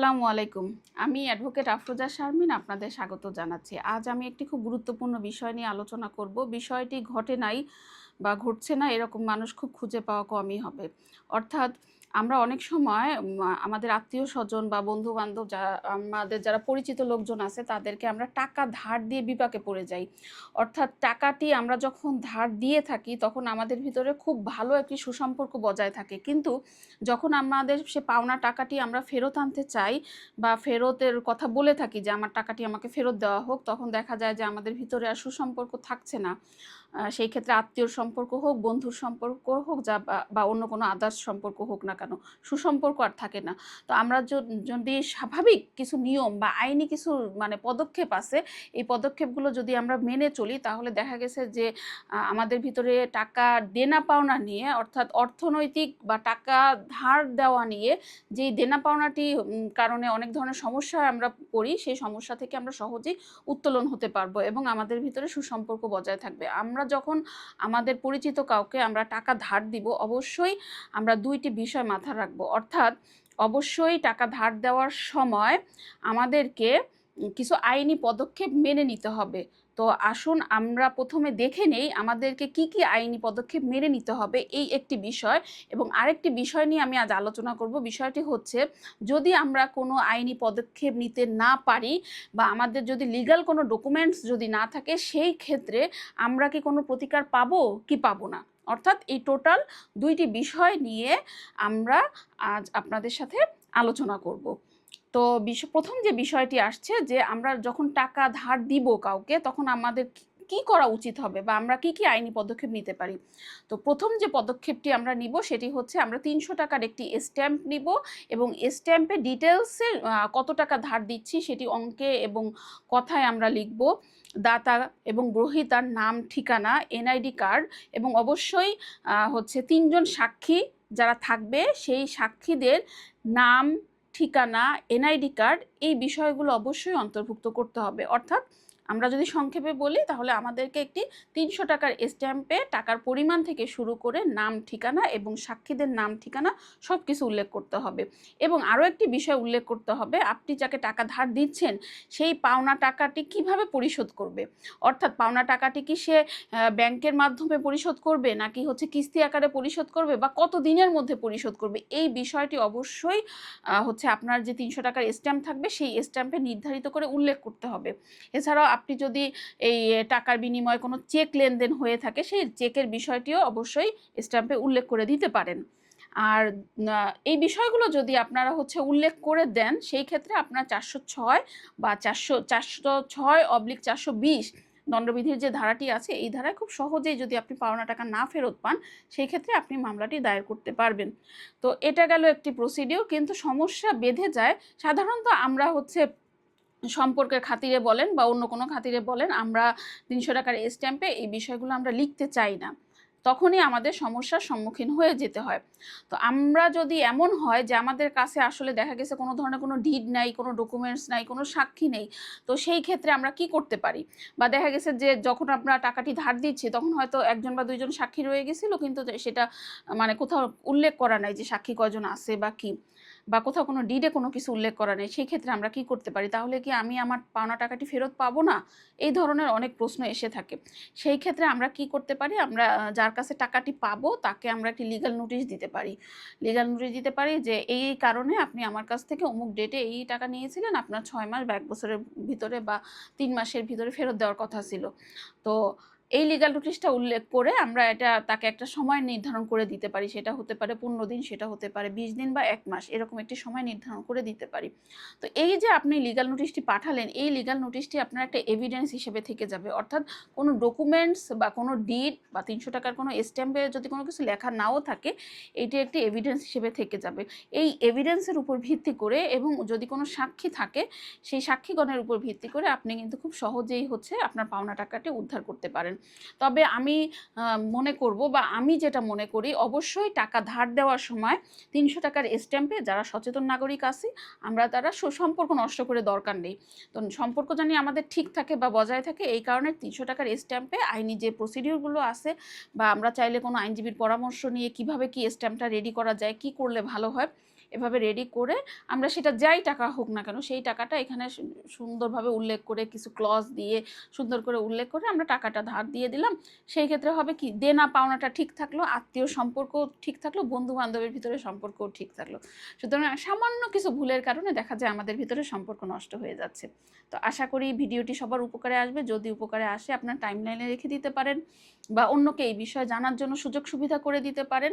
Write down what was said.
আসসালামু আলাইকুম। আমি অ্যাডভোকেট আফরোজা শারমিন, আপনাদের স্বাগত জানাচ্ছি। আজ আমি একটি খুব গুরুত্বপূর্ণ বিষয় নিয়ে আলোচনা করব। বিষয়টি ঘটে নাই বা ঘটছে না এরকম মানুষ খুব খুঁজে পাওয়া কমই হবে। অর্থাৎ আমরা অনেক সময় আমাদের আত্মীয় স্বজন বা বন্ধু বান্ধব যারা আমাদের যারা পরিচিত লোকজন আছে, তাদেরকে আমরা টাকা ধার দিয়ে বিপাকে পড়ে যাই। অর্থাৎ টাকাটি আমরা যখন ধার দিয়ে থাকি, তখন আমাদের ভিতরে খুব ভালো একটি সুসম্পর্ক বজায় থাকে। কিন্তু যখন আমাদের সে পাওনা টাকাটি আমরা ফেরত আনতে চাই বা ফেরতের কথা বলে থাকি যে আমার টাকাটি আমাকে ফেরত দেওয়া হোক, তখন দেখা যায় যে আমাদের ভিতরে আর সুসম্পর্ক থাকছে না। সেই ক্ষেত্রে আত্মীয় সম্পর্ক হোক, বন্ধুর সম্পর্ক হোক, যা বা- অন্য কোনো আদার্স সম্পর্ক হোক না কেন? সুসম্পর্ক আর থাকে না। তো আমরা যদি স্বাভাবিক কিছু নিয়ম বা আইনি কিছু মানে পদক্ষেপ আছে, এই পদক্ষেপগুলো যদি আমরা মেনে চলি, তাহলে দেখা গেছে যে আমাদের ভিতরে টাকা দেনা পাওনা নিয়ে, অর্থাৎ অর্থনৈতিক বা টাকা ধার দেওয়া নিয়ে যেই দেনা পাওনাটি কারণে অনেক ধরনের সমস্যা আমরা পড়ি, সেই সমস্যা থেকে আমরা সহজেই উত্তোলন হতে পারব এবং আমাদের ভিতরে সুসম্পর্ক বজায় থাকবে। আমরা যখন আমাদের পরিচিত কাউকে আমরা টাকা ধার দিব, অবশ্যই আমরা দুইটি বিষয় মাথা রাখব। অর্থাৎ অবশ্যই টাকা ধার দেওয়ার সময় আমাদেরকে কিছু আইনি পদক্ষেপ মেনে নিতে হবে। তো আসুন আমরা প্রথমে দেখে নেই আমাদেরকে কি কি আইনি পদক্ষেপ মেনে নিতে হবে এই একটি বিষয় এবং আরেকটি বিষয় নিয়ে আমি আজ আলোচনা করব। বিষয়টি হচ্ছে যদি আমরা কোনো আইনি পদক্ষেপ নিতে না পারি বা আমাদের যদি লিগ্যাল কোনো ডকুমেন্টস যদি না থাকে সেই ক্ষেত্রে আমরা কি কোনো প্রতিকার পাবো কি পাবো না? অর্থাৎ এই টোটাল দুইটি বিষয় নিয়ে আমরা আজ আপনাদের সাথে আলোচনা করব। তো প্রথম যে বিষয়টি আসছে যে আমরা যখন টাকা ধার দিব কাউকে, তখন আমাদের কি- করা উচিত হবে বা আমরা কি কি আইনি পদক্ষেপ নিতে পারি? তো প্রথম যে পদক্ষেপটি আমরা নিব সেটি হচ্ছে আমরা তিনশো টাকার একটি স্ট্যাম্প নিব এবং স্ট্যাম্পে ডিটেলসে কত টাকা ধার দিচ্ছি সেটি অঙ্কে এবং কথায় আমরা লিখব। দাতা এবং গ্রহীতার নাম, ঠিকানা এনআইডি কার্ড এবং অবশ্যই হচ্ছে তিনজন সাক্ষী যারা থাকবে সেই সাক্ষীদের নাম, ঠিকানা এনআইডি কার্ড এই বিষয়গুলো অবশ্যই অন্তর্ভুক্ত করতে হবে। অর্থাৎ আমরা যদি সংক্ষেপে বলি, তাহলে আমাদেরকে একটি তিনশো টাকার স্ট্যাম্পে টাকার পরিমাণ থেকে শুরু করে নাম, ঠিকানা এবং সাক্ষীদের নাম, ঠিকানা সব কিছু উল্লেখ করতে হবে। এবং আরও একটি বিষয় উল্লেখ করতে হবে, আপনি যাকে টাকা ধার দিচ্ছেন, সেই পাওনা টাকাটি কীভাবে পরিশোধ করবে? অর্থাৎ পাওনা টাকাটি কি সে ব্যাংকের মাধ্যমে পরিশোধ করবে, নাকি হচ্ছে কিস্তি আকারে পরিশোধ করবে বা কত দিনের মধ্যে পরিশোধ করবে? এই বিষয়টি অবশ্যই হচ্ছে আপনার যে তিনশো টাকার স্ট্যাম্প থাকবে, সেই স্ট্যাম্পে নির্ধারিত করে উল্লেখ করতে হবে। এছাড়াও আপনি যদি এই টাকার বিনিময়ে কোনো চেক লেনদেন হয়ে থাকে, সেই চেকের বিষয়টিও অবশ্যই স্ট্যাম্পে উল্লেখ করে দিতে পারেন। আর এই বিষয়গুলো যদি আপনারা হচ্ছে উল্লেখ করে দেন, সেই ক্ষেত্রে আপনার চারশো ছয় বা চারশো চারশো ছয় অবলিক চারশো বিশ দণ্ডবিধির যে ধারাটি আছে, এই ধারায় খুব সহজেই যদি আপনি পাওনা টাকা না ফেরত পান, সেই ক্ষেত্রে আপনি মামলাটি দায়ের করতে পারবেন। তো এটা গেল একটি প্রসিডিও কিন্তু সমস্যা বেঁধে যায়। সাধারণত আমরা হচ্ছে সম্পর্কের খাতিরে বলেন বা অন্য কোনো খাতিরে বলেন, আমরা তিনশো টাকার স্ট্যাম্পে এই বিষয়গুলো আমরা লিখতে চাই না। তখনই আমাদের সমস্যার সম্মুখীন হয়ে যেতে হয়। তো আমরা যদি এমন হয় যে আমাদের কাছে আসলে দেখা গেছে কোনো ধরনের কোনো ডিড নাই, কোনো ডকুমেন্টস নাই, কোনো সাক্ষী নেই, তো সেই ক্ষেত্রে আমরা কি করতে পারি? বা দেখা গেছে যে যখন আমরা টাকাটি ধার দিচ্ছি, তখন হয়তো একজন বা দুইজন সাক্ষী রয়ে গেছিল, কিন্তু সেটা মানে কোথাও উল্লেখ করা নাই যে সাক্ষী কয়জন আছে বা কি। বা কোথাও কোনো ডিডে কোনো কিছু উল্লেখ করা নেই, সেই ক্ষেত্রে আমরা কি করতে পারি? তাহলে কি আমি আমার পাওনা টাকাটি ফেরত পাবো না? এই ধরনের অনেক প্রশ্ন এসে থাকে। সেই ক্ষেত্রে আমরা কি করতে পারি? আমরা, যার কাছে টাকাটি পাবো, তাকে আমরা একটি লিগ্যাল নোটিশ দিতে পারি। লিগাল নোটিশ দিতে পারি যে, এই এই কারণে আপনি আমার কাছ থেকে অমুক ডেটে এই টাকা নিয়েছিলেন, আপনার ছয় মাস, বা এক বছরের ভিতরে বা তিন মাসের ভিতরে ফেরত দেওয়ার কথা ছিল। তো এই লিগাল নোটিশটা উল্লেখ করে আমরা এটা, তাকে একটা সময় নির্ধারণ করে দিতে পারি। সেটা হতে পারে পনেরো দিন, সেটা হতে পারে বিশ দিন বা এক মাস। এরকম একটি সময় নির্ধারণ করে দিতে পারি। তো এই যে আপনি লিগাল নোটিশটি পাঠালেন, এই লিগাল নোটিশটি আপনার একটা এভিডেন্স হিসেবে থেকে যাবে। অর্থাৎ কোনো ডকুমেন্টস বা কোনো ডিড বা তিনশো টাকার কোনো স্ট্যাম্পে যদি কোনো কিছু লেখা নাও থাকে, এটি একটি এভিডেন্স হিসেবে থেকে যাবে। এই এভিডেন্সের উপর ভিত্তি করে এবং যদি কোনো সাক্ষী থাকে, সেই সাক্ষীগণের উপর ভিত্তি করে আপনি কিন্তু খুব সহজেই হচ্ছে আপনার পাওনা টাকাটি উদ্ধার করতে পারেন। তবে আমি মনে করব বা আমি যেটা মনে করি, অবশ্যই টাকা ধার দেওয়ার সময় তিনশো টাকার স্ট্যাম্পে যারা সচেতন নাগরিক আছি, আমরা তারা সুসম্পর্ক নষ্ট করে দরকার নেই। তো সম্পর্ক জানি আমাদের ঠিক থাকে বা বজায় থাকে, এই কারণে তিনশো টাকার স্ট্যাম্পে আইনি যে প্রসিডিউরগুলো আছে বা আমরা চাইলে কোনো আইনজীবীর পরামর্শ নিয়ে কীভাবে কি স্ট্যাম্পটা রেডি করা যায়, কি করলে ভালো হয় এভাবে রেডি করে আমরা সেটা যাই টাকা হোক না কেন, সেই টাকাটা এখানে সুন্দরভাবে উল্লেখ করে কিছু ক্লজ দিয়ে সুন্দর করে উল্লেখ করে আমরা টাকাটা ধার দিয়ে দিলাম। সেই ক্ষেত্রে হবে কি, দেনা পাওনাটা ঠিক থাকল, আত্মীয় সম্পর্ক ঠিক থাকল বন্ধু বান্ধবের ভিতরে সম্পর্কও ঠিক থাকল। সুতরাং সামান্য কিছু ভুলের কারণে দেখা যায় আমাদের ভিতরে সম্পর্ক নষ্ট হয়ে যাচ্ছে। তো আশা করি ভিডিওটি সবার উপকারে আসবে। যদি উপকারে আসে, আপনার টাইমলাইনে রেখে দিতে পারেন বা অন্যকে এই বিষয়ে জানার জন্য সুযোগ সুবিধা করে দিতে পারেন।